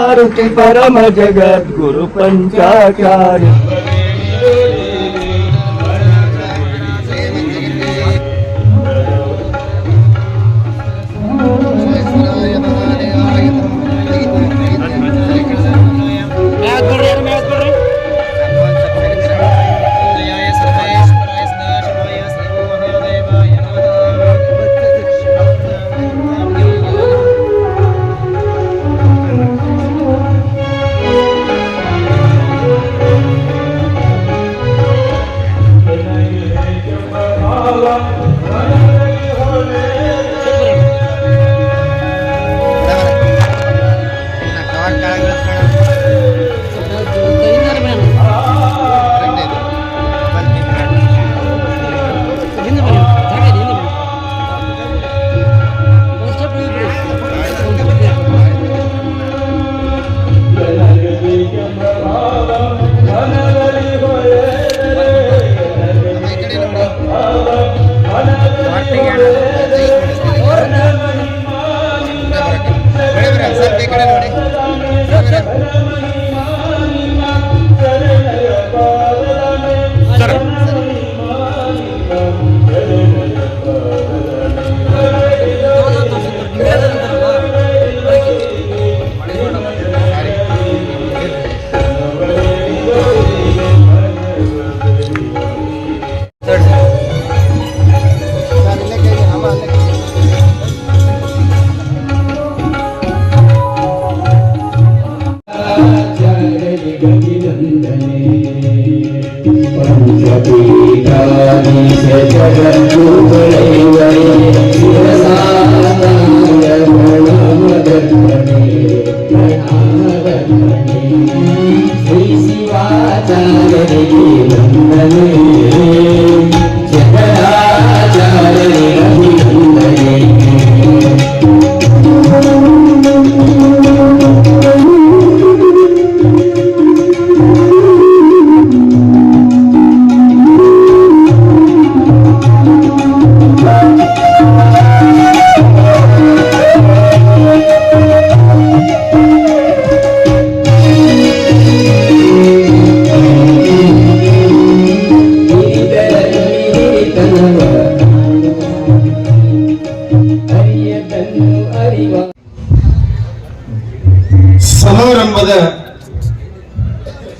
ಆರುತಿ ಪರಮ ಜಗದ್ಗುರು ಪಂಚಾಚಾರ್ಯ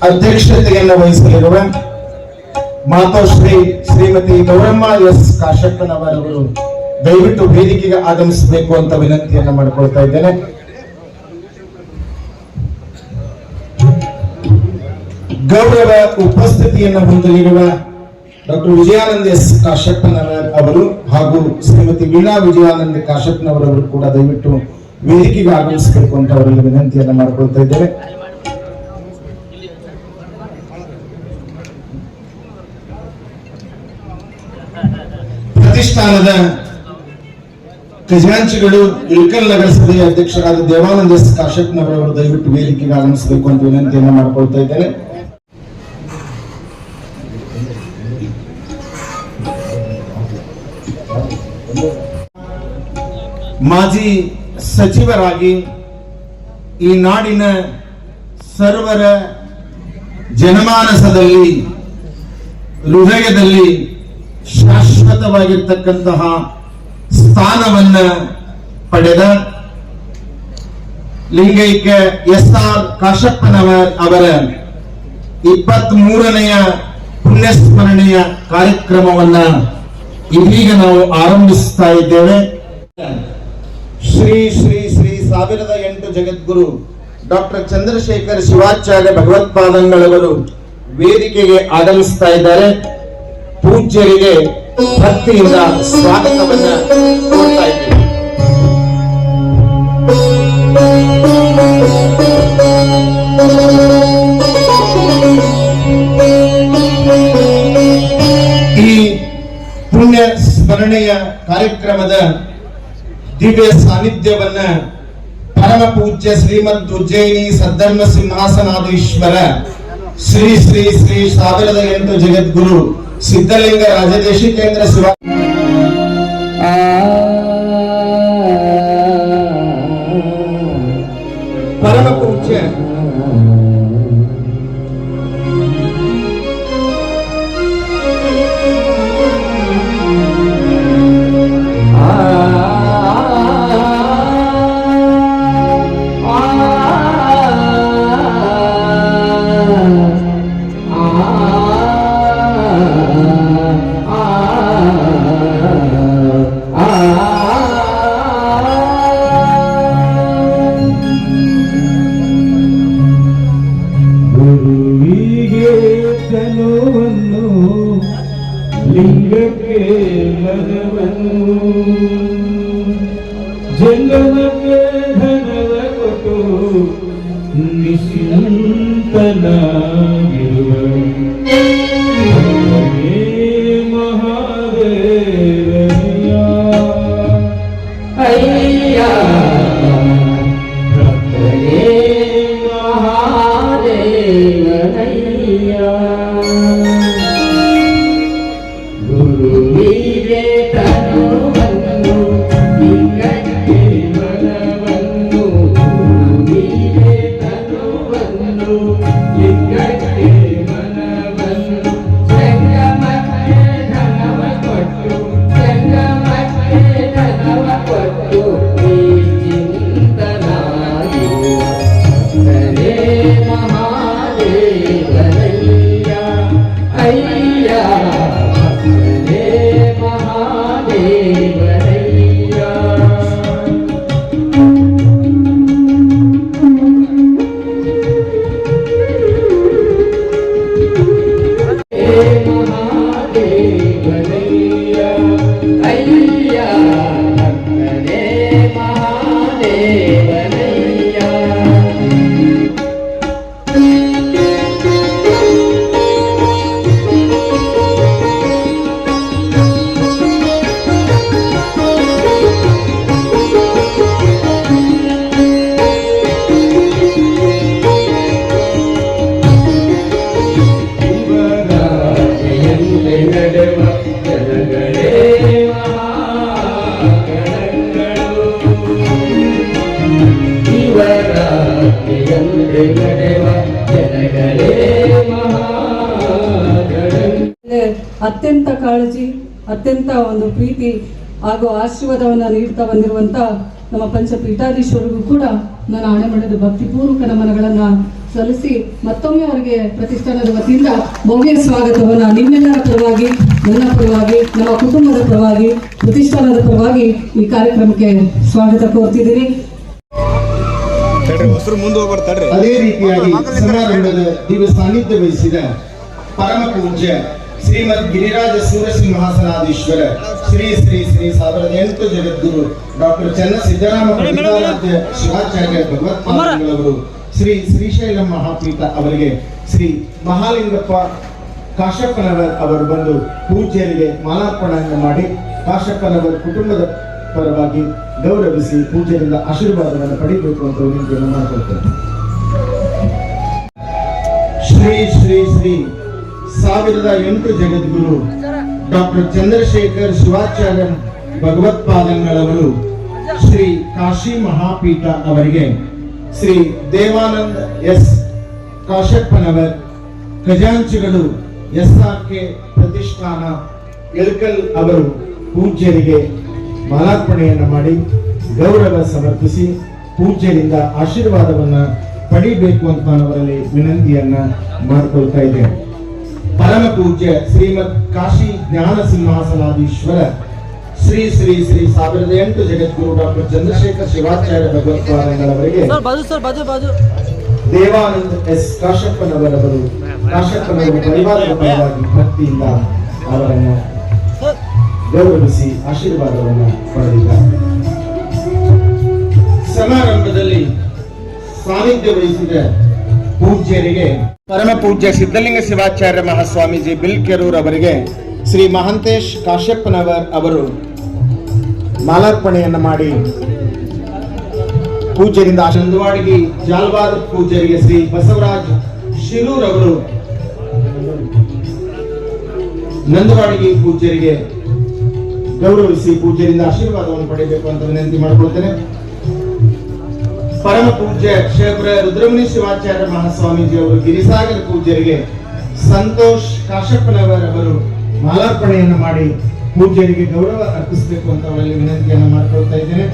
ಅಧ್ಯಕ್ಷತೆಯನ್ನು ವಹಿಸಲಿರುವ. ಮಾತೋಶ್ರೀ ಶ್ರೀಮತಿ ಗೌರಮ್ಮ ಎಸ್ ಕಾಶಪ್ಪನವರವರು ದಯವಿಟ್ಟು ವೇದಿಕೆಗೆ ಆಗಮಿಸಬೇಕು ಅಂತ ವಿನಂತಿಯನ್ನು ಮಾಡಿಕೊಳ್ತಾ ಇದ್ದೇನೆ. ಗೌರವ ಉಪಸ್ಥಿತಿಯನ್ನು ಹೊಂದಲಿರುವ ಡಾಕ್ಟರ್ ವಿಜಯಾನಂದ ಎಸ್ ಕಾಶಪ್ಪನವರ್ ಅವರು ಹಾಗೂ ಶ್ರೀಮತಿ ವೀಣಾ ವಿಜಯಾನಂದ ಕಾಶಪ್ಪನವರವರು ಕೂಡ ದಯವಿಟ್ಟು ವೇದಿಕೆಗೆ ಆಗಮಿಸಬೇಕು ಅಂತ ಅವರಲ್ಲಿ ವಿನಂತಿಯನ್ನು ಮಾಡಿಕೊಳ್ತಾ ಇದ್ದೇನೆ ಪ್ರತಿಷ್ಠಾನದ ಖಜಾಂಚಿಗಳು ಇಳಕಲ್ ನಗರಸಭೆಯ ಅಧ್ಯಕ್ಷರಾದ ದೇವಾನಂದ ಎಸ್ ಕಾಶಪ್ಪನವರವರು ದಯವಿಟ್ಟು ವೇದಿಕೆಗೆ ಆಗಮಿಸಬೇಕು ಅಂತ ವಿನಂತಿಯನ್ನು ಮಾಡಿಕೊಳ್ತಾ ಇದ್ದೇನೆ. ಮಾಜಿ ಸಚಿವರಾಗಿ ಈ ನಾಡಿನ ಸರ್ವರ ಜನಮಾನಸದಲ್ಲಿ, ಹೃದಯದಲ್ಲಿ ಶಾಶ್ವತವಾಗಿರ್ತಕ್ಕಂತಹ ಸ್ಥಾನವನ್ನ ಪಡೆದ ಲಿಂಗೈಕ್ಯ ಎಸ್ ಆರ್ ಕಾಶಪ್ಪನವರ್ ಅವರ ಇಪ್ಪತ್ತ್ ಮೂರನೆಯ ಪುಣ್ಯಸ್ಮರಣೆಯ ಕಾರ್ಯಕ್ರಮವನ್ನ ಇದೀಗ ನಾವು ಆರಂಭಿಸ್ತಾ ಇದ್ದೇವೆ. ಶ್ರೀ ಶ್ರೀ ಶ್ರೀ ಸಾವಿರದ ಎಂಟು ಜಗದ್ಗುರು ಡಾಕ್ಟರ್ ಚಂದ್ರಶೇಖರ್ ಶಿವಾಚಾರ್ಯ ಭಗವತ್ಪಾದಂಗಳವರು ವೇದಿಕೆಗೆ ಆಗಮಿಸ್ತಾ ಇದ್ದಾರೆ. ಪೂಜ್ಯರಿಗೆ ಭಕ್ತಿಯಿಂದ ಸ್ವಾಗತವನ್ನ ಕೊಡ್ತಾ ಈ ಪುಣ್ಯ ಸ್ಮರಣೆಯ ಕಾರ್ಯಕ್ರಮದ ದಿವ್ಯ ಸಾನ್ನಿಧ್ಯವನ್ನ ಪರಮ ಪೂಜ್ಯ ಶ್ರೀಮದ್ ಉಜ್ಜಯಿನಿ ಸದ್ಧರ್ಮ ಸಿಂಹಾಸನಾಧೀಶ್ವರ ಶ್ರೀ ಶ್ರೀ ಶ್ರೀ ಸಾವಿರದ ಎಂಟು ಜಗದ್ಗುರು सिद्धलिंग राजदेशी केंद्र शिवा జగనకేధనల కొట్టు నిశింతనా ಅತ್ಯಂತ ಒಂದು ಪ್ರೀತಿ ಹಾಗೂ ಆಶೀರ್ವಾದವನ್ನು ನೀಡ್ತಾ ಬಂದಿರುವಂತ ನಮ್ಮ ಪಂಚಪೀಠಾಧೀಶ್ವರಿಗೂ ಕೂಡ ನಾನು ಆಣೆ ಮಾಡಿದ ಭಕ್ತಿಪೂರ್ವಕ ನಮನಗಳನ್ನ ಸಲ್ಲಿಸಿ ಮತ್ತೊಮ್ಮೆ ಅವರಿಗೆ ಪ್ರತಿಷ್ಠಾನದ ವತಿಯಿಂದ ಭವ್ಯ ಸ್ವಾಗತವನ್ನ ನಿಮ್ಮೆಲ್ಲರ ಪರವಾಗಿ ನನ್ನ ಪರವಾಗಿ ನಮ್ಮ ಕುಟುಂಬದ ಪರವಾಗಿ ಪ್ರತಿಷ್ಠಾನದ ಪರವಾಗಿ ಈ ಕಾರ್ಯಕ್ರಮಕ್ಕೆ ಸ್ವಾಗತ ಕೋರ್ತಿದ್ದೀನಿ. ಹೆಸರು ಮುಂದೆ ಹೋಗ್ಬರ್ತಾಡ್ರಿ ಅದೇ ರೀತಿಯಾಗಿ ಸಮಾರಂಭದ ದಿವ್ಯ ಸಾನ್ನಿಧ್ಯ ವಹಿಸಿದ ಪರಮ ಪೂಜ್ಯ ಶ್ರೀಮದ್ ಗಿರಿರಾಜ ಸೂರಸಿಂಹಾಸನಾಧೀಶ್ವರ ಶ್ರೀ ಶ್ರೀ ಶ್ರೀ ಸಾವಿರದ ಎಂಟು ಜಗದ್ಗುರು ಡಾಕ್ಟರ್ ಚನ್ನ ಸಿದ್ದರಾಮ ಶಿವಾಚಾರ್ಯ ಭಗವತ್ಪಾದಗಳವರು ಶ್ರೀ ಶ್ರೀಶೈಲ ಮಹಾಪೀಠ ಅವರಿಗೆ ಶ್ರೀ ಮಹಾಲಿಂಗಪ್ಪ ಕಾಶಪ್ಪನವರ್ ಅವರು ಬಂದು ಪೂಜೆಯಲ್ಲಿ ಮಾಲಾರ್ಪಣೆಯನ್ನು ಮಾಡಿ ಕಾಶಪ್ಪನವರ ಕುಟುಂಬದ ಪರವಾಗಿ ಗೌರವಿಸಿ ಪೂಜೆಯಿಂದ ಆಶೀರ್ವಾದವನ್ನು ಪಡಿಬೇಕು ಅಂತ ವಿನಂತಿಯನ್ನು ಮಾಡಿಕೊಳ್ತೇನೆ. ಶ್ರೀ ಶ್ರೀ ಶ್ರೀ ಸಾವಿರದ ಎಂಟು ಜಗದ್ಗುರು ಡಾಕ್ಟರ್ ಚಂದ್ರಶೇಖರ್ ಶಿವಾಚಾರ್ಯ ಭಗವತ್ಪಾದಂಗಳವರು ಶ್ರೀ ಕಾಶಿ ಮಹಾಪೀಠ ಅವರಿಗೆ Shri Devanand S. Kashappanavar ಖಜಾಂಚಿಗಳು S R K Pratishthana Ilkal ಅವರು ಪೂಜ್ಯರಿಗೆ ಮಾಲಾರ್ಪಣೆಯನ್ನು ಮಾಡಿ ಗೌರವ ಸಮರ್ಪಿಸಿ ಪೂಜ್ಯರಿಂದ ಆಶೀರ್ವಾದವನ್ನ ಪಡಿಬೇಕು ಅಂತ ಅವರಲ್ಲಿ ವಿನಂತಿಯನ್ನ ಮಾಡಿಕೊಳ್ತಾ ಇದ್ದೇನೆ. ಪರಮ ಪೂಜ್ಯ ಶ್ರೀಮತ್ ಕಾಶಿ ಜ್ಞಾನ ಸಿಂಹಾಸನಾಧೀಶ್ವರ ಶ್ರೀ ಶ್ರೀ ಶ್ರೀ ಸಾವಿರದ ಎಂಟು ಜಗದ್ಗುರು ಡಾಕ್ಟರ್ ಚಂದ್ರಶೇಖರ್ ಶಿವಾಚಾರ್ಯ ಭಗವತ್ಪಾದಗಳವರಿಗೆ ದೇವಾನಂದ ಎಸ್ ಕಾಶಪ್ಪನವರವರು ಕಾಶಪ್ಪನವರ ಪರಿವಾರದ ಪರವಾಗಿ ಭಕ್ತಿಯಿಂದ ಅವರನ್ನು ಗೌರವಿಸಿ ಆಶೀರ್ವಾದವನ್ನು ಪಡೆದಿದ್ದಾರೆ. ಸಮಾರಂಭದಲ್ಲಿ ಸಾನ್ನಿಧ್ಯ ವಹಿಸಿದ ಪೂಜ್ಯರಿಗೆ ಪರಮ ಪೂಜ್ಯ ಸಿದ್ಧಲಿಂಗ ಶಿವಾಚಾರ್ಯ ಮಹಾಸ್ವಾಮೀಜಿ ಬಿಲ್ಕೆರೂರ್ ಅವರಿಗೆ ಶ್ರೀ ಮಹಂತೇಶ್ ಕಾಶ್ಯಪ್ಪನವರ್ ಅವರು ಮಾಲಾರ್ಪಣೆಯನ್ನು ಮಾಡಿ ಪೂಜೆಯಿಂದ ಚಂದವಾಡಗಿ ಜಾಲ್ವಾದ ಪೂಜ್ಯರಿಗೆ ಶ್ರೀ ಬಸವರಾಜ್ ಶಿರೂರ್ ಅವರು ನಂದವಾಡಗಿ ಪೂಜ್ಯರಿಗೆ ಗೌರವಿಸಿ ಪೂಜೆಯಿಂದ ಆಶೀರ್ವಾದವನ್ನು ಪಡೆಯಬೇಕು ಅಂತ ವಿನಂತಿ ಮಾಡಿಕೊಳ್ತೇನೆ. ಪರಮ ಪೂಜ್ಯ ಕ್ಷೇತ್ರ ರುದ್ರಮುನಿ ಶಿವಾಚಾರ್ಯ ಮಹಾಸ್ವಾಮೀಜಿ ಅವರು ಗಿರಿಸಾಗರ ಪೂಜ್ಯರಿಗೆ ಸಂತೋಷ್ ಕಾಶಪ್ಪನವರವರು ಮಾಲಾರ್ಪಣೆಯನ್ನು ಮಾಡಿ ಪೂಜ್ಯರಿಗೆ ಗೌರವ ಅರ್ಪಿಸಬೇಕು ಅಂತ ಅವರಲ್ಲಿ ವಿನಂತಿಯನ್ನು ಮಾಡ್ಕೊಳ್ತಾ ಇದ್ದೇನೆ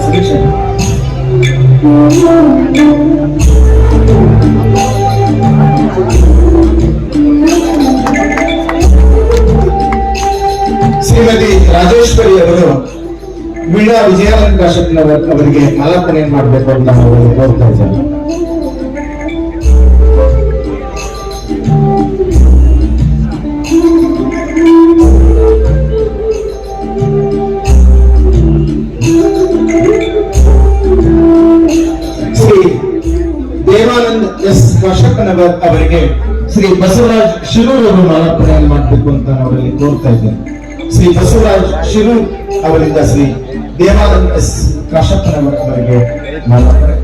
ಸುರೇಶ್ ಶ್ರೀಮತಿ ರಾಜೇಶ್ವರಿ ಅವರು ವೀಣಾ ಕಾಶಪ್ಪನವರ್ ಅವರಿಗೆ ಮಾಲಾರ್ಪಣೆಯನ್ನು ಮಾಡಬೇಕು ಅಂತ ನಾವು ಕೋರ್ತಾ ಇದ್ದೇವೆ. ಎಸ್ ಅವರಿಗೆ ಶ್ರೀ ಬಸವರಾಜ್ ಶಿರೂರ್ ಅವರು ಮಾಲಾರ್ಪಣೆಯನ್ನು ಮಾಡಬೇಕು ಅಂತ ಅವರಲ್ಲಿ ಕೋರ್ತಾ ಇದ್ದೇನೆ. ಶ್ರೀ ಬಸವರಾಜ್ ಶಿರೂರ್ ಅವರಿಂದ ಶ್ರೀ ದೇವಾನಂದ ಎಸ್ ಅವರಿಗೆ ಮಾಲಾರ್ಪಣೆ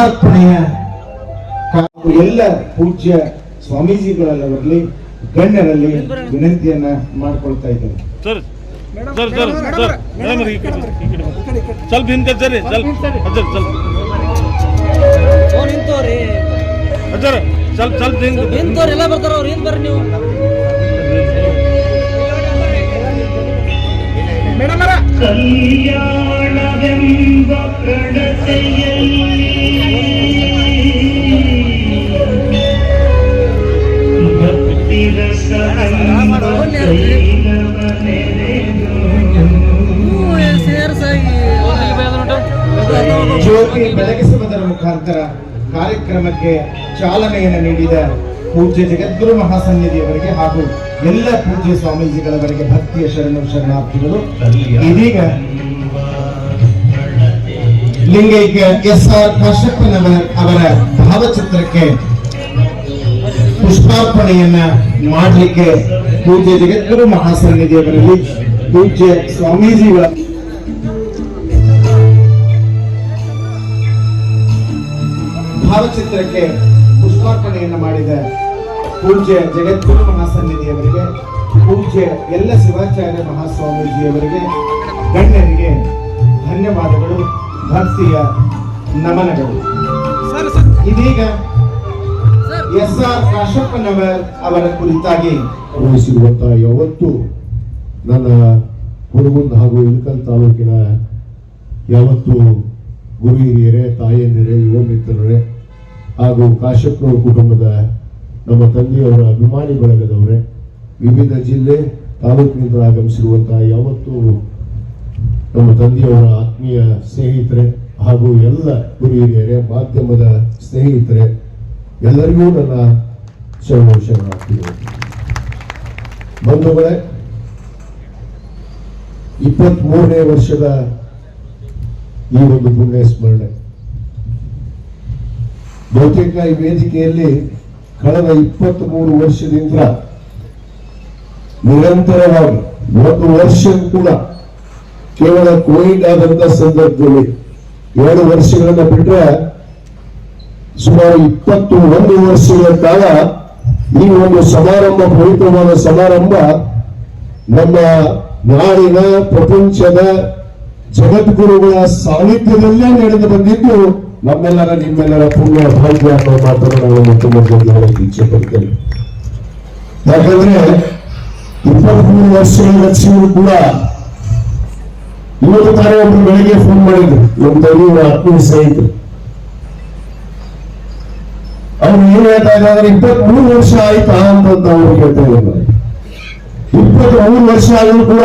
ಮಾಲಾರ್ಪಣೆಯ ಎಲ್ಲ ಪೂಜ್ಯ ಸ್ವಾಮೀಜಿಗಳಲ್ಲವರಲ್ಲಿ ಗಣ್ಯರಲ್ಲಿ ವಿನಂತಿಯನ್ನ ಮಾಡ್ಕೊಳ್ತಾ ಇದ್ದೇನೆ. ಮೇಡಮ್. ಸ್ವಲ್ಪ ಹಿಂದೆ ಸರಿ ಸ್ವಲ್ಪ ಸ್ವಲ್ಪ ಹಿಂದೆ ಬರ್ತಾರ ಅವ್ರು ಏನ್ ಬರ್ರಿ ನೀವು? ಕಲ್ಯಾಣವೆಂಬ ಕಡತೆಯಲ್ಲಿ ಜ್ಯೋತಿ ಬೆಳಗಿಸುವುದರ ಮುಖಾಂತರ ಕಾರ್ಯಕ್ರಮಕ್ಕೆ ಚಾಲನೆಯನ್ನು ನೀಡಿದ ಪೂಜ್ಯ ಜಗದ್ಗುರು ಮಹಾಸನ್ನಿಧಿಯವರಿಗೆ ಹಾಗೂ ಎಲ್ಲ ಪೂಜ್ಯ ಸ್ವಾಮೀಜಿಗಳವರೆಗೆ ಭಕ್ತಿಯ ಶರಣು ಶರಣಾರ್ಥಿಗಳು. ಇದೀಗ ಲಿಂಗೈಕ್ಯ ಎಸ್ ಆರ್ ಕಾಶಪ್ಪನವರ್ ಅವರ ಭಾವಚಿತ್ರಕ್ಕೆ ಪುಷ್ಪಾರ್ಪಣೆಯನ್ನ ಮಾಡಲಿಕ್ಕೆ ಪೂಜ್ಯ ಜಗದ್ಗುರು ಮಹಾಸನ್ನಿಧಿಯವರಲ್ಲಿ ಪೂಜ್ಯ ಸ್ವಾಮೀಜಿಗಳ ಭಾವಚಿತ್ರಕ್ಕೆ ಪುಷ್ಪಾರ್ಪಣೆಯನ್ನು ಮಾಡಿದ ಪೂಜ್ಯ ಜಗದ್ಗುರು ಮಹಾಸನ್ನಿಧಿಯವರಿಗೆ ಪೂಜ್ಯ ಎಲ್ಲ ಶಿವಾಚಾರ್ಯ ಮಹಾಸ್ವಾಮೀಜಿಯವರಿಗೆ ಗಣ್ಯರಿಗೆ ಧನ್ಯವಾದಗಳು ಭಕ್ತಿಯ ನಮನಗಳು. ಇದೀಗ ಎಸ್ ಆರ್ ಕಾಶಪ್ಪನವರ್ ಅವರ ಕುರಿತಾಗಿ ವಹಿಸಿರುವಂತಹ ಯಾವತ್ತು ನನ್ನ ಹುರುಗುಂದ ಹಾಗೂ ಇಳಕಲ್ ತಾಲೂಕಿನ ಯಾವತ್ತು ಗುರು ಹಿರಿಯರೇ ತಾಯಂದಿರೇ ಯುವ ಮಿತ್ರರೇ ಹಾಗೂ ಕಾಶ್ಯಪ್ನವ್ರ ಕುಟುಂಬದ ನಮ್ಮ ತಂದೆಯವರ ಅಭಿಮಾನಿ ಬಳಗದವರೇ, ವಿವಿಧ ಜಿಲ್ಲೆ ತಾಲೂಕಿನಿಂದ ಆಗಮಿಸಿರುವಂತಹ ಯಾವತ್ತು ನಮ್ಮ ತಂದೆಯವರ ಆತ್ಮೀಯ ಸ್ನೇಹಿತರೆ ಹಾಗೂ ಎಲ್ಲ ಹಿರಿಯರೇ, ಮಾಧ್ಯಮದ ಸ್ನೇಹಿತರೆ, ಎಲ್ಲರಿಗೂ ನನ್ನ ಶರಣ ಶರಣಾರ್ಥಿಗಳು. ಬಂಧುಗಳೇ ಇಪ್ಪತ್ತ್ ಮೂರನೇ ವರ್ಷದ ಈ ಒಂದು ಪುಣ್ಯ ಸ್ಮರಣೆ ಬಹುತೇಕ ಈ ವೇದಿಕೆಯಲ್ಲಿ ಕಳೆದ ಇಪ್ಪತ್ತ್ ಮೂರು ವರ್ಷದಿಂದ ನಿರಂತರವಾಗಿ, ಒಂದು ವರ್ಷ ಕೂಡ ಕೇವಲ ಕೋವಿಡ್ ಆದಂತ ಸಂದರ್ಭದಲ್ಲಿ ಎರಡು ವರ್ಷಗಳನ್ನ ಬಿಟ್ಟರೆ ಸುಮಾರು ಇಪ್ಪತ್ತು ಒಂದು ವರ್ಷಗಳ ಕಾಲ ಈ ಒಂದು ಸಮಾರಂಭ, ಪವಿತ್ರವಾದ ಸಮಾರಂಭ ನಮ್ಮ ನಾಡಿನ ಪ್ರಪಂಚದ ಜಗದ್ಗುರುಗಳ ಸಾನ್ನಿಧ್ಯದಲ್ಲೇ ನಡೆದು ಬಂದಿದ್ದು. ನಮ್ಮೆಲ್ಲರ, ನಿಮ್ಮೆಲ್ಲರ ಪುಣ್ಯ ಭಾಗ್ಯ ಅನ್ನೋ ಮಾತನ್ನು ನಾವು ಹೇಳಕ್ಕೆ ಇಚ್ಛೆ ಪಡ್ತೇನೆ ಯಾಕಂದ್ರೆ ಇಪ್ಪತ್ಮೂರು ವರ್ಷಗಳ ಲಕ್ಷ್ಮಿಯು ಕೂಡ ಇವತ್ತು ತಾನೇ ಒಬ್ರು ಬೆಳಿಗ್ಗೆ ಫೋನ್ ಮಾಡಿದ್ರು. ನಮ್ಮ ತಂದೆಯವರ ಆತ್ಮೀಯ ಸ್ನೇಹಿತರು ಅವ್ರು ಏನ್ ಹೇಳ್ತಾ ಇದ್ದಾರೆ ಇಪ್ಪತ್ತ್ ಮೂರು ವರ್ಷ ಆಯ್ತಾ ಅಂತ ಅವ್ರು ಕೇಳ್ತಾ ಇದ್ದಾರೆ. ಇಪ್ಪತ್ತ್ ಮೂರು ವರ್ಷ ಆದ್ರೂ ಕೂಡ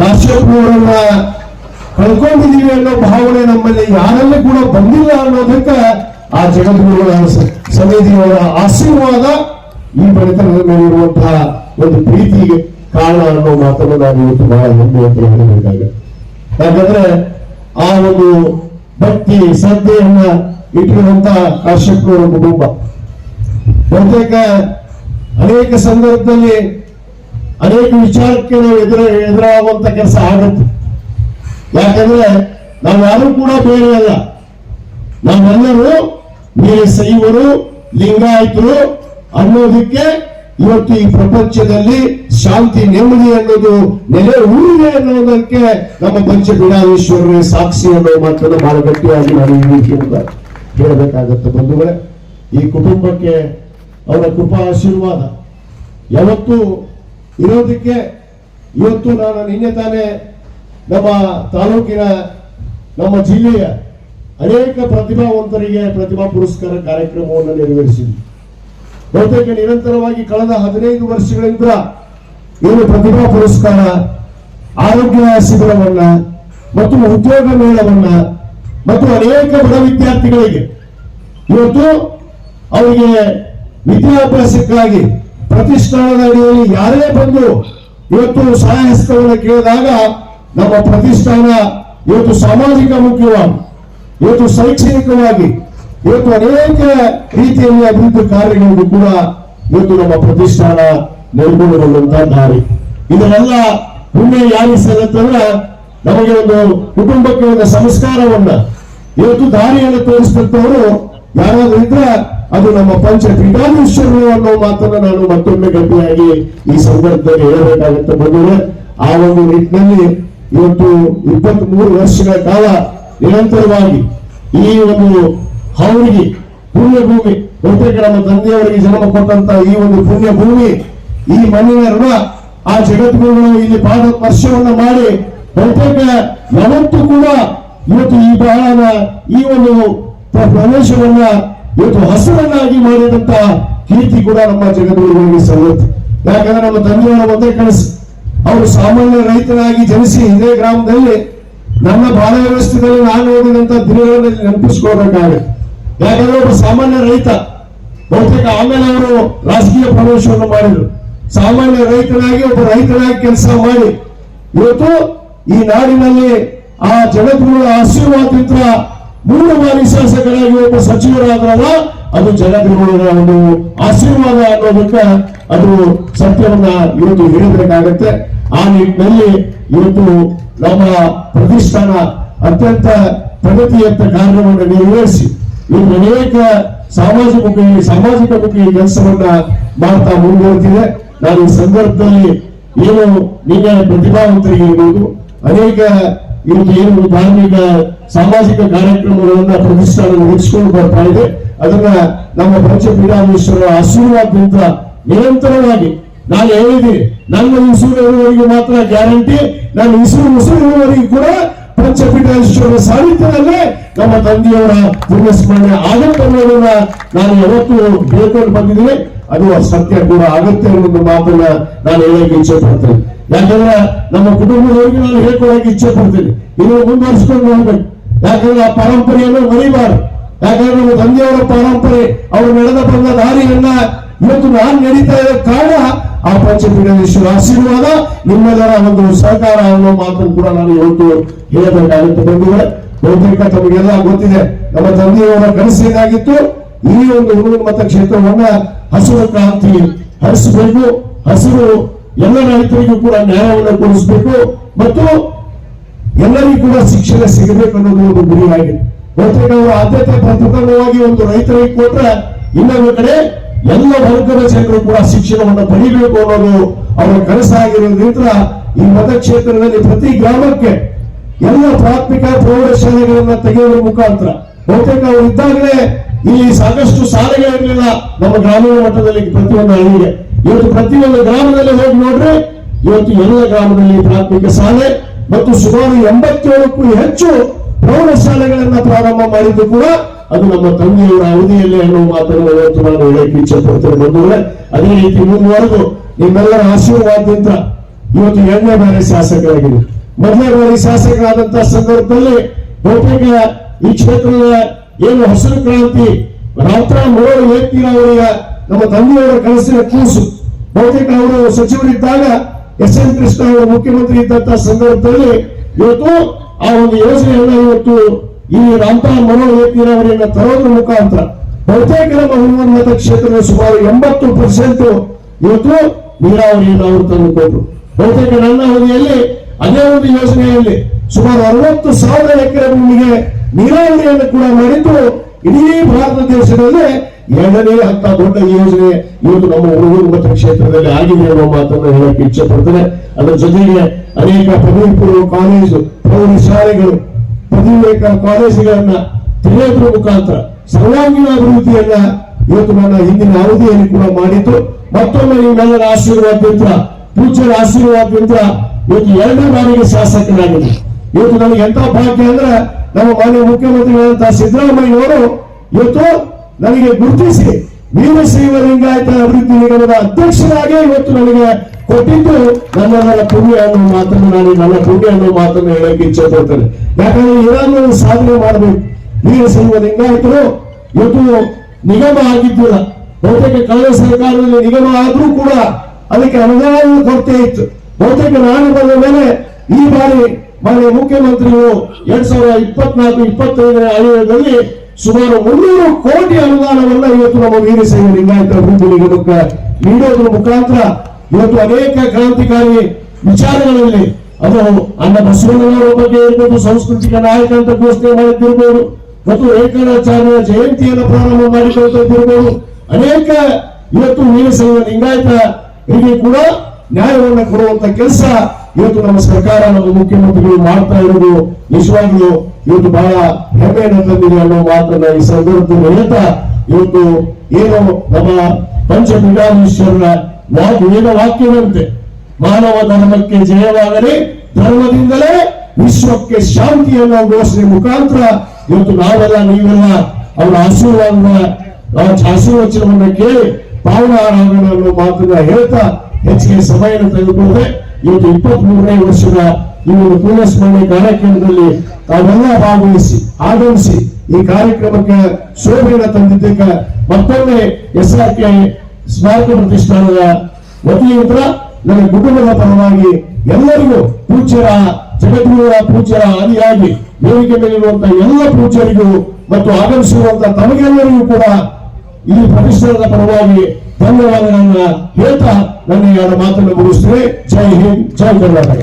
ಕಾಶ್ಯಪ್ನವರನ್ನ ಕಳ್ಕೊಂಡಿದೀವಿ ಅನ್ನೋ ಭಾವನೆ ನಮ್ಮಲ್ಲಿ ಯಾರಲ್ಲೂ ಕೂಡ ಬಂದಿಲ್ಲ ಅನ್ನೋದಕ್ಕೆ ಆ ಜಗದ್ಗುರುಗಳ ಸಮಿತಿಯವರ ಆಶೀರ್ವಾದ ಈ ಬಡತನದ ಮೇಲೆ ಇರುವಂತಹ ಒಂದು ಪ್ರೀತಿಗೆ ಕಾರಣ ಅನ್ನೋ ಮಾತನ್ನು ನಾವು ಇವತ್ತು ಬಹಳ ಹೆಮ್ಮೆ ಅಂತ ಹೇಳಬೇಕಾಗ ಯಾಕಂದ್ರೆ ಆ ಒಂದು ಭಕ್ತಿ, ಶ್ರದ್ಧೆಯನ್ನ ಇಟ್ಟಿರುವಂತ ಒಂದು ಕುಟುಂಬ. ಬಹುತೇಕ ಅನೇಕ ಸಂದರ್ಭದಲ್ಲಿ ಅನೇಕ ವಿಚಾರಕ್ಕೆ ನಾವು ಎದುರ ಎದುರಾಗುವಂತ ಕೆಲಸ ಆಗುತ್ತೆ. ಯಾಕಂದ್ರೆ ನಾವು ಯಾರು ಕೂಡ ಬೇರೆ ಅಲ್ಲ ನಾವೆಲ್ಲರೂ ವೀರಶೈವರು ಲಿಂಗಾಯತರು ಅನ್ನೋದಕ್ಕೆ ಇವತ್ತು ಈ ಪ್ರಪಂಚದಲ್ಲಿ ಶಾಂತಿ, ನೆಮ್ಮದಿ ಅನ್ನೋದು ನೆಲೆ ಊರಿದೆ ಅನ್ನೋದಕ್ಕೆ ನಮ್ಮ ಪಂಚಬಿಡಾದೀಶ್ವರರೇ ಸಾಕ್ಷಿ ಅನ್ನೋ ಮಾತನ್ನು ಬಹಳ ಗಟ್ಟಿಯಾಗಿ ನಾನು ಹೇಳಬೇಕಾಗತ್ತೆ ಬಂಧುಗಳೇ. ಈ ಕುಟುಂಬಕ್ಕೆ ಅವರ ಕೃಪಾ ಆಶೀರ್ವಾದ. ಯಾವತ್ತು ಇರೋದಕ್ಕೆ ಇವತ್ತು ನಾನು ನಿನ್ನೆ ತಾನೇ ನಮ್ಮ ತಾಲೂಕಿನ, ನಮ್ಮ ಜಿಲ್ಲೆಯ ಅನೇಕ ಪ್ರತಿಭಾವಂತರಿಗೆ ಪ್ರತಿಭಾ ಪುರಸ್ಕಾರ ಕಾರ್ಯಕ್ರಮವನ್ನು ನೆರವೇರಿಸಿದ್ವಿ. ಬಹುತೇಕ ನಿರಂತರವಾಗಿ ಕಳೆದ ಹದಿನೈದು ವರ್ಷಗಳಿಂದ ಏನು ಪ್ರತಿಭಾ ಪುರಸ್ಕಾರ, ಆರೋಗ್ಯ ಶಿಬಿರವನ್ನ ಮತ್ತು ಉದ್ಯೋಗ ಮೇಳವನ್ನ ಮತ್ತು ಅನೇಕ ಬಡ ವಿದ್ಯಾರ್ಥಿಗಳಿಗೆ ಇವತ್ತು ಅವರಿಗೆ ವಿದ್ಯಾಭ್ಯಾಸಕ್ಕಾಗಿ ಪ್ರತಿಷ್ಠಾನದ ಅಡಿಯಲ್ಲಿ ಯಾರೇ ಬಂದು ಇವತ್ತು ಸಹಾಯ ಹಸ್ತವನ್ನು ಕೇಳಿದಾಗ ನಮ್ಮ ಪ್ರತಿಷ್ಠಾನ ಇವತ್ತು ಸಾಮಾಜಿಕ ಮುಖ್ಯವಾಗಿ, ಇವತ್ತು ಶೈಕ್ಷಣಿಕವಾಗಿ, ಇವತ್ತು ಅನೇಕ ರೀತಿಯಲ್ಲಿ ಅಭಿವೃದ್ಧಿ ಕಾರ್ಯಗಳಿಗೂ ಕೂಡ ಇವತ್ತು ನಮ್ಮ ಪ್ರತಿಷ್ಠಾನ ನಡ್ಕೊಂಡು ಬಂದಂತಹ ದಾರಿ. ಇದನ್ನೆಲ್ಲ ಹುಣ್ಣೆ ಯಾರಿ ಸಿಗತ್ತಂದ್ರೆ ನಮಗೆ ಒಂದು ಕುಟುಂಬಕ್ಕೆ ಒಂದು ಸಂಸ್ಕಾರವನ್ನ ಇವತ್ತು ದಾರಿಯನ್ನು ತೋರಿಸಿದಂತವರು ಯಾರಾದ್ರೂ ಇದ್ರೆ ಅದು ನಮ್ಮ ಪಂಚ ಪೀಠಾಧೀಶ್ವರರು ಅನ್ನೋ ಮಾತನ್ನ ನಾನು ಮತ್ತೊಮ್ಮೆ ಗಟ್ಟಿಯಾಗಿ ಈ ಸಂದರ್ಭದಲ್ಲಿ ಹೇಳಬೇಕಾಗುತ್ತೆ ಬಂದರೆ ಆ ಒಂದು ನಿಟ್ಟಿನಲ್ಲಿ ಇವತ್ತು ಇಪ್ಪತ್ತ್ ಮೂರು ವರ್ಷಗಳ ಕಾಲ ನಿರಂತರವಾಗಿ ಈ ಒಂದು ಹೌರಿಗೆ ಪುಣ್ಯ ಭೂಮಿ ಬಹುತೇಕ ನಮ್ಮ ತಂದೆಯವರಿಗೆ ಜನ್ಮ ಕೊಟ್ಟಂತ ಈ ಒಂದು ಪುಣ್ಯ ಭೂಮಿ ಈ ಮಣ್ಣಿನ ಋಣ ಆ ಜಗದ್ಗುರುಗಳು ಇಲ್ಲಿ ಪಾದ ಸ್ಪರ್ಶವನ್ನು ಮಾಡಿ ಬಹುತೇಕ ಯಾವತ್ತೂ ಕೂಡ ಇವತ್ತು ಈ ಬಹಳ ಈ ಒಂದು ಪ್ರ- ಪ್ರದೇಶವನ್ನ ಇವತ್ತು ಹಸುರನ್ನಾಗಿ ಮಾಡಿದಂತ ಕೀರ್ತಿ ಕೂಡ ನಮ್ಮ ಜಗದ್ಗುರುಗಳಿಗೆ ಸಲ್ಲುತ್ತೆ. ಯಾಕಂದ್ರೆ ನಮ್ಮ ತಂದೆಯವರ ಒಂದೇ ಕನಸು. ಅವರು ಸಾಮಾನ್ಯ ರೈತನಾಗಿ ಜನಿಸಿ ಇದೇ ಗ್ರಾಮದಲ್ಲಿ ನನ್ನ ಬಾಳ ವ್ಯವಸ್ಥೆಯಲ್ಲಿ ನಾನು ಓದಿದಂತ ದಿನಗಳಲ್ಲಿ ನೆನಪಿಸ್ಕೊಳ್ಬೇಕಾಗುತ್ತೆ ಯಾಕಂದ್ರೆ ಒಬ್ಬ ಸಾಮಾನ್ಯ ರೈತ, ಬಹುತೇಕ ಆಮೇಲೆ ಅವರು ರಾಜಕೀಯ ಪ್ರವೇಶವನ್ನು ಮಾಡಿದ್ರು. ಸಾಮಾನ್ಯ ರೈತನಾಗಿ ಒಬ್ಬ ರೈತನಾಗಿ ಕೆಲಸ ಮಾಡಿ, ಇವತ್ತು ಈ ನಾಡಿನಲ್ಲಿ ಆ ಜಗದ್ಗುರುಗಳ ಆಶೀರ್ವಾದದಿಂದ ಮೂರು ಬಾರಿ ಶಾಸಕರಾಗಿ ಒಬ್ಬ ಸಚಿವರಾದ್ರಲ್ಲ, ಅದು ಜಗದ್ಗುರುಗಳ ಒಂದು ಆಶೀರ್ವಾದ ಅನ್ನೋದಕ್ಕೆ ಅದು ಸತ್ಯವನ್ನ ಇವತ್ತು ಹೇಳಬೇಕಾಗತ್ತೆ ಆ ನಿಟ್ಟಿನಲ್ಲಿ ಇವತ್ತು ನಮ್ಮ ಪ್ರತಿಷ್ಠಾನ ಅತ್ಯಂತ ಪ್ರಗತಿಯತ್ತ ಕಾರ್ಯವನ್ನು ನೆರವೇರಿಸಿ ಇನ್ನು ಅನೇಕ ಸಾಮಾಜಿಕ ಸಾಮಾಜಿಕ ಮುಖಿ ಕೆಲಸವನ್ನ ಮಾಡ್ತಾ ಮುಂದುವರೆದಿದೆ. ನಾನು ಈ ಸಂದರ್ಭದಲ್ಲಿ ಏನು ನಿನ್ನೆ ಪ್ರತಿಭಾವಂತರಿಗೆ ಇರ್ಬೋದು ಅನೇಕ ಇವತ್ತು ಏನು ಧಾರ್ಮಿಕ, ಸಾಮಾಜಿಕ ಕಾರ್ಯಕ್ರಮಗಳನ್ನ ಪ್ರತಿಷ್ಠಾನ ನಡೆಸಿಕೊಂಡು ಬರ್ತಾ ಇದೆ. ಅದನ್ನ ನಮ್ಮ ಪಂಚಪೀಠಾಧೀಶ್ವರ ಆಶೀರ್ವಾದದಿಂದ ನಿರಂತರವಾಗಿ ನಾನು ಹೇಳಿದ್ದೀನಿ ನನ್ನ ಇಸೂರು ಇರುವವರೆಗೆ ಮಾತ್ರ ಗ್ಯಾರಂಟಿ ನಾನು ಇಸೂರು ಉಸಿರು ಉಸಿರುವವರಿಗೆ ಕೂಡ ಪಂಚಪೀಠೇಶ್ವರ ಸಾಹಿತ್ಯದಲ್ಲೇ ನಮ್ಮ ತಂದೆಯವರ ಪುಣ್ಯಸ್ಮರಣೆ ಆಗುತ್ತೆ ಅನ್ನೋದನ್ನ ನಾನು ಯಾವತ್ತೂ ಹೇಳ್ಕೊಂಡು ಬಂದಿದ್ದೀನಿ. ಅದು ಸತ್ಯ ಕೂಡ ಆಗುತ್ತೆ ಅನ್ನೋ ಮಾತನ್ನ ನಾನು ಹೇಳಕ್ಕೆ ಇಚ್ಛೆ ಪಡ್ತೇನೆ ಯಾಕಂದ್ರೆ ನಮ್ಮ ಕುಟುಂಬದವರಿಗೆ ನಾನು ಹೇಳ್ಕೊಳಕ್ಕೆ ಇಚ್ಛೆ ಪಡ್ತೀನಿ ಇದನ್ನು ಮುಂದುವರಿಸ್ಕೊಂಡು ಹೋಗ್ಬೇಕು. ಯಾಕಂದ್ರೆ ಆ ಪರಂಪರೆಯನ್ನು ಮರಿಬಾರ್ದು. ಯಾಕಂದ್ರೆ ನಮ್ಮ ತಂದೆಯವರ ಪರಂಪರೆ, ಅವರು ನಡೆದ ಬಂದ ದಾರಿಯನ್ನ ಇವತ್ತು ನಾನು ನಡೀತಾ ಇರೋ ಕಾರಣ ಆ ಪಂಚಪೀಠೇಶ್ವರ ಆಶೀರ್ವಾದ, ನಿಮ್ಮೆಲ್ಲರ ಒಂದು ಸಹಕಾರ ಅನ್ನೋ ಮಾತು ಕೂಡ ನಾನು ಇವತ್ತು ಹೇಳಬೇಕಾಗುತ್ತೆ ಬಂದಿದೆ ಬಹುತೇಕ ತಮಗೆಲ್ಲ ಗೊತ್ತಿದೆ, ನಮ್ಮ ತಂದೆಯವರ ಕನಸೇನಾಗಿತ್ತು ಈ ಒಂದು ಹುಡುಗನ ಮತಕ್ಷೇತ್ರವನ್ನ ಹಸಿರು ಕ್ರಾಂತಿ ಹರಿಸಬೇಕು, ಹಸಿರು ಎಲ್ಲ ರೈತರಿಗೂ ಕೂಡ ನ್ಯಾಯವನ್ನು ಕೊಡಿಸಬೇಕು ಮತ್ತು ಎಲ್ಲರಿಗೂ ಕೂಡ ಶಿಕ್ಷಣ ಸಿಗಬೇಕು ಅನ್ನೋದು ಒಂದು ಗುರಿಯಾಗಿದೆ. ಬಹುತೇಕ ಅವರು ಆದ್ಯತೆ ಪ್ರಪ್ರಥಮವಾಗಿ ಒಂದು ರೈತರಿಗೆ ಕೊಟ್ರೆ ಇನ್ನೊಂದು ಕಡೆ ಎಲ್ಲ ವರ್ಗದ ಜನರು ಕೂಡ ಶಿಕ್ಷಣವನ್ನು ಪಡಿಬೇಕು ಅನ್ನೋದು ಅವರ ಕನಸಾಗಿರೋದ್ರಿಂದ ಈ ಮತಕ್ಷೇತ್ರದಲ್ಲಿ ಪ್ರತಿ ಗ್ರಾಮಕ್ಕೆ ಎಲ್ಲ ಪ್ರಾಥಮಿಕ ಪ್ರೌಢಶಾಲೆಗಳನ್ನ ತೆಗೆಯುವ ಮುಖಾಂತರ. ಬಹುತೇಕ ಅವರು ಇದ್ದಾಗಲೇ ಇಲ್ಲಿ ಸಾಕಷ್ಟು ಶಾಲೆಗಳಿರಲಿಲ್ಲ ನಮ್ಮ ಗ್ರಾಮೀಣ ಮಟ್ಟದಲ್ಲಿ ಪ್ರತಿಯೊಂದು ಹಳ್ಳಿಗೆ. ಇವತ್ತು ಪ್ರತಿಯೊಂದು ಗ್ರಾಮದಲ್ಲಿ ಹೋಗಿ ನೋಡ್ರಿ, ಇವತ್ತು ಎಲ್ಲ ಗ್ರಾಮದಲ್ಲಿ ಪ್ರಾಥಮಿಕ ಶಾಲೆ ಮತ್ತು ಸುಮಾರು ಎಂಬತ್ತೇಳಕ್ಕೂ ಹೆಚ್ಚು ಪ್ರೌಢಶಾಲೆಗಳನ್ನ ಪ್ರಾರಂಭ ಮಾಡಿದ್ದು ಕೂಡ ಅದು ನಮ್ಮ ತಂದೆಯವರ ಅವಧಿಯಲ್ಲಿ ಅನ್ನೋ ಮಾತನ್ನು ಇವತ್ತು ನಾನು ಹೇಳಕ್ಕೆ ಇಚ್ಛೆ ಪಡ್ತೇನೆ. ಬಂಧುಗಳೇ, ಅದೇ ರೀತಿ ಮುಂದುವರೆದು ನಿಮ್ಮೆಲ್ಲರ ಆಶೀರ್ವಾದದಿಂದ ಇವತ್ತು ಎರಡನೇ ಬಾರಿ ಶಾಸಕರಾಗಿದೆ ಮೊದಲನೇ ಬಾರಿ ಶಾಸಕರಾದಂತಹ ಸಂದರ್ಭದಲ್ಲಿ ಬಹುತೇಕ ಈ ಕ್ಷೇತ್ರದ ಏನು ಹಸಿರು ಕ್ರಾಂತಿ ರಾತ್ರ ಮೂರು ಅವರ, ನಮ್ಮ ತಂದೆಯವರ ಕನಸಿನ ಕೂಸು ಬಹುತೇಕ ಅವರು ಸಚಿವರಿದ್ದಾಗ ಎಸ್ ಎನ್ ಕೃಷ್ಣ ಅವರು ಮುಖ್ಯಮಂತ್ರಿ ಇದ್ದಂತಹ ಸಂದರ್ಭದಲ್ಲಿ ಇವತ್ತು ಆ ಒಂದು ಯೋಜನೆಯನ್ನ ಇವತ್ತು ಈ ರಾಮಪಾಲ್ ಮನೋವ್ಯಕ್ತಿರವರನ್ನ ತರೋದ್ರ ಮುಖಾಂತರ ಬಹುತೇಕ ನಮ್ಮ ಹುಡುಗರ ಕ್ಷೇತ್ರದ ಸುಮಾರು ಎಂಬತ್ತು ಪರ್ಸೆಂಟ್ ಇವತ್ತು ನೀರಾವರಿಯನ್ನು ಅವರು ತಂದುಕೊಂಡ್ರು ಬಹುತೇಕ ನನ್ನ ಅವಧಿಯಲ್ಲಿ ಅದೇ ಒಂದು ಯೋಜನೆಯಲ್ಲಿ ಸುಮಾರು ಅರವತ್ತು ಸಾವಿರ ಎಕರೆ ಭೂಮಿಗೆ ನೀರಾವರಿಯನ್ನು ಕೂಡ ಮಾಡಿದ್ದು ಇಡೀ ಭಾರತ ದೇಶದಲ್ಲೇ ಎರಡನೇ ಹಂತ ದೊಡ್ಡ ಯೋಜನೆ ಇವತ್ತು ನಮ್ಮ ಹುಡುಗರು ಮತಕ್ಷೇತ್ರದಲ್ಲಿ ಆಗಿದೆ ಅನ್ನೋ ಮಾತನ್ನು ಹೇಳಕ್ಕೆ ಇಚ್ಛೆ ಪಡ್ತೇನೆ. ಅದರ ಜೊತೆಗೆ ಅನೇಕ ಪದವಿ ಪೂರ್ವ ಕಾಲೇಜು ಪ್ರೌಢಶಾಲೆಗಳು ಪದವಿ ಕಾಲೇಜುಗಳನ್ನ ತೆರೆಯುವುದರ ಮುಖಾಂತರ ಸರ್ವಾಂಗೀಣ ಅಭಿವೃದ್ಧಿಯನ್ನ ಇವತ್ತು ನನ್ನ ಹಿಂದಿನ ಅವಧಿಯಲ್ಲಿ ಕೂಡ ಮಾಡಿದ್ದು. ಮತ್ತೊಮ್ಮೆ ನಿಮ್ಮೆಲ್ಲರ ಆಶೀರ್ವಾದದಿಂದ ಪೂಜ್ಯರ ಆಶೀರ್ವಾದದಿಂದ ಇವತ್ತು ಎರಡನೇ ಬಾರಿಗೆ ಶಾಸಕರಾಗಿದೆ ಇವತ್ತು ನನಗೆ ಎಂತ ಭಾಗ್ಯ ಅಂದ್ರೆ ನಮ್ಮ ಮಾನ್ಯ ಮುಖ್ಯಮಂತ್ರಿಗಳಂತಹ ಸಿದ್ದರಾಮಯ್ಯನವರು ಇವತ್ತು ನನಗೆ ಗುರುತಿಸಿ ವೀರಶೈವ ಲಿಂಗಾಯತ ಅಭಿವೃದ್ಧಿ ನಿಗಮದ ಅಧ್ಯಕ್ಷರಾಗಿ ಇವತ್ತು ನನಗೆ ಕೊಟ್ಟಿದ್ದು ನನ್ನ ಪುಣ್ಯ ಅನ್ನೋ ಮಾತನ್ನು ನಾನು ನನ್ನ ಪುಣ್ಯ ಅನ್ನೋ ಮಾತನ್ನು ಹೇಳಕ್ಕೆ ಇಚ್ಛೆ ಪಡ್ತೇನೆ ಯಾಕಂದ್ರೆ ಏನಾದ್ರೂ ಸಾಧನೆ ಮಾಡಬೇಕು. ವೀರಶೈವ ಲಿಂಗಾಯತರು, ಇವತ್ತು ನಿಗಮ ಆಗಿದ್ದಿಲ್ಲ. ಬಹುತೇಕ ಕಳೆದ ಸರ್ಕಾರದಲ್ಲಿ ನಿಗಮ ಆದ್ರೂ ಕೂಡ ಅದಕ್ಕೆ ಅನುದಾನದ ಕೊರತೆ ಇತ್ತು. ಬಹುತೇಕ ನಾನು ಬಂದ ಮೇಲೆ ಈ ಬಾರಿ ಮಾನ್ಯ ಮುಖ್ಯಮಂತ್ರಿಗಳು ಎರಡ್ ಸಾವಿರದ ಇಪ್ಪತ್ನಾಲ್ಕು, ಇಪ್ಪತ್ತೈದನೇ ಆಯೋಗದಲ್ಲಿ ಸುಮಾರು ಮುನ್ನೂರು ಕೋಟಿ ಅನುದಾನವನ್ನ ಇವತ್ತು ನಮ್ಮ ವೀರಸೇನ ಲಿಂಗಾಯತ ಅಭಿವೃದ್ಧಿ ನಿಗಮಕ್ಕೆ ನೀಡೋದ್ರ ಮುಖಾಂತರ ಇವತ್ತು ಅನೇಕ ಕ್ರಾಂತಿಕಾರಿ ವಿಚಾರಗಳಲ್ಲಿ ಅದು ಅಣ್ಣ ಬಸವಣ್ಣನವರ ಬಗ್ಗೆ ಇರ್ಬೋದು, ಸಾಂಸ್ಕೃತಿಕ ನಾಯಕ ಅಂತ ಘೋಷಣೆ ಮಾಡಿದ್ದಿರ್ಬೋದು, ಮತ್ತು ಏಕನಾಚಾರ್ಯ ಜಯಂತಿಯನ್ನು ಪ್ರಾರಂಭ ಮಾಡಿಕೊಳ್ತಿರ್ಬೋದು ಅನೇಕ ಇವತ್ತು ವೀರಸೇನ ಲಿಂಗಾಯತ ಇಲ್ಲಿ ಕೂಡ ನ್ಯಾಯವನ್ನ ಕೊಡುವಂತ ಕೆಲಸ ಇವತ್ತು ನಮ್ಮ ಸರ್ಕಾರ ನಮ್ಮ ಮುಖ್ಯಮಂತ್ರಿಗಳು ಮಾಡ್ತಾ ಇರೋದು ನಿಜವಾಗಿಯೂ ಇವತ್ತು ಬಹಳ ಹೆಮ್ಮೆಯನ್ನು ತಂದಿದೆ ಅನ್ನೋ ಮಾತನ್ನ ಈ ಸಂದರ್ಭದಲ್ಲಿ ಹೇಳ್ತಾ ಇವತ್ತು ಏನು ನಮ್ಮ ಪಂಚಪೀಠಾಧೀಶ್ವರನ ವಾ- ವೇದ ವಾಕ್ಯದಂತೆ, ಮಾನವ ಧರ್ಮಕ್ಕೆ ಜಯವಾಗಲಿ, ಧರ್ಮದಿಂದಲೇ ವಿಶ್ವಕ್ಕೆ ಶಾಂತಿ ಅನ್ನೋ ಘೋಷಣೆ ಮುಖಾಂತರ ಇವತ್ತು ನಾವೆಲ್ಲ ನೀವೆಲ್ಲ ಅವರ ಆಶೀರ್ವಾದ ಆಶೀರ್ವಚನವನ್ನ ಕೇಳಿ ಪಾವನಾರಾಧನೆ ಅನ್ನೋ ಮಾತನ್ನ ಹೇಳ್ತಾ ಹೆಚ್ಚಿಗೆ ಸಮಯ ತೆಗೆದುಕೊಂಡ್ರೆ ಇವತ್ತು ಇಪ್ಪತ್ತ್ ಮೂರನೇ ವರ್ಷದ ಈ ಒಂದು ಪುಣ್ಯಸ್ಮರಣೆ ಕಾರ್ಯಕ್ರಮದಲ್ಲಿ ತಾವೆಲ್ಲ ಭಾಗವಹಿಸಿ, ಆಗಮಿಸಿ ಈ ಕಾರ್ಯಕ್ರಮಕ್ಕೆ ಶೋಭೆಯನ್ನು ತಂದಿದ್ದಕ್ಕೆ ಮತ್ತೊಮ್ಮೆ ಎಸ್ ಆರ್ ಕೆ ಸ್ಮಾರಕ ಪ್ರತಿಷ್ಠಾನದ ವತಿಯಿಂದ ನನ್ನ ಕುಟುಂಬದ ಪರವಾಗಿ ಎಲ್ಲರಿಗೂ ಪೂಜ್ಯರ, ಜಗದ್ಗುರುಗಳ ಪೂಜ್ಯರ ಆದಿಯಾಗಿ ವೇದಿಕೆ ಮೇಲಿರುವಂತಹ ಎಲ್ಲ ಪೂಜ್ಯರಿಗೂ ಮತ್ತು ಆಗಮಿಸಿರುವಂತಹ ತಮಗೆಲ್ಲರಿಗೂ ಕೂಡ ಈ ಪ್ರತಿಷ್ಠಾನದ ಪರವಾಗಿ ಧನ್ಯವಾದಗಳನ್ನ ಹೇಳ್ತಾ ನನ್ನ ಎರಡು ಮಾತನ್ನು ಮುಗಿಸ್ತೇನೆ. ಜೈ ಹಿಂದ್, ಜೈ ಕರ್ನಾಟಕ.